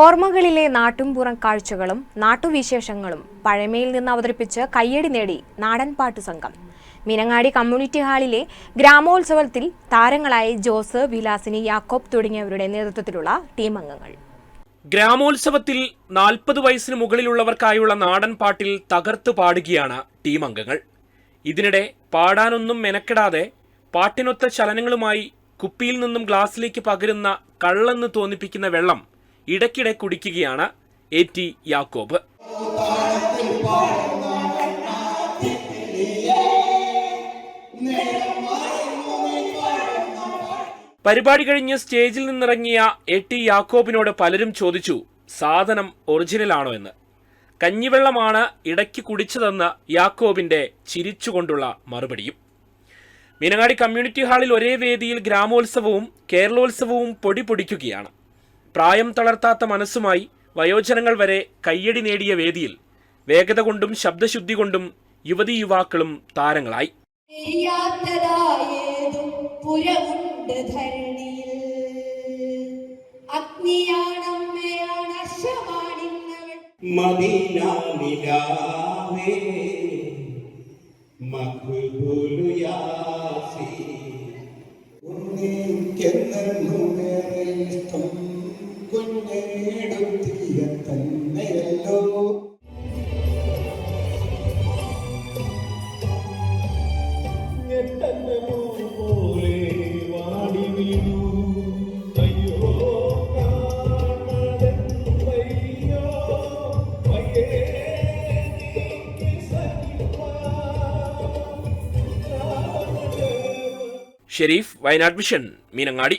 ഓർമ്മകളിലെ നാട്ടുംപുറം കാഴ്ചകളും നാട്ടുവിശേഷങ്ങളും പഴമയിൽ നിന്ന് അവതരിപ്പിച്ച് കയ്യടി നേടി നാടൻപാട്ട് സംഘം. മിനങ്ങാടി കമ്മ്യൂണിറ്റി ഹാളിലെ ഗ്രാമോത്സവത്തിൽ താരങ്ങളായ ജോസ് വിലാസിനി യാക്കോബ് തുടങ്ങിയവരുടെ നേതൃത്വത്തിലുള്ള ടീം അംഗങ്ങൾ. ഗ്രാമോത്സവത്തിൽ നാൽപ്പത് വയസ്സിന് മുകളിലുള്ളവർക്കായുള്ള നാടൻ പാട്ടിൽ തകർത്ത് പാടുകയാണ് ടീം അംഗങ്ങൾ. ഇതിനിടെ പാടാനൊന്നും മെനക്കെടാതെ പാട്ടിനൊത്ത ചലനങ്ങളുമായി കുപ്പിയിൽ നിന്നും ഗ്ലാസ്സിലേക്ക് പകരുന്ന കള്ളെന്ന് തോന്നിപ്പിക്കുന്ന വെള്ളം ഇടയ്ക്കിടെ കുടിക്കുകയാണ് എ ടി യാക്കോബ്. പരിപാടി കഴിഞ്ഞ് സ്റ്റേജിൽ നിന്നിറങ്ങിയ എ ടി യാക്കോബിനോട് പലരും ചോദിച്ചു സാധനം ഒറിജിനലാണോ എന്ന്? കഞ്ഞിവെള്ളമാണ് ഇടയ്ക്ക് കുടിച്ചതെന്ന് യാക്കോബിന്റെ ചിരിച്ചുകൊണ്ടുള്ള മറുപടിയും. മീനങ്ങാടി കമ്മ്യൂണിറ്റി ഹാളിൽ ഒരേ വേദിയിൽ ഗ്രാമോത്സവവും കേരളോത്സവവും പൊടി പൊടിക്കുകയാണ്. പ്രായം തളർത്താത്ത മനസ്സുമായി വയോജനങ്ങൾ വരെ കയ്യടി നേടിയ വേദിയിൽ വേഗത കൊണ്ടും ശബ്ദശുദ്ധി കൊണ്ടും യുവതി യുവാക്കളും താരങ്ങളായി. യാസി ഉണ്ണിക്കെന്നേറെ ഷെരീഫ് വയനാട് മിഷൻ മീനങ്ങാടി.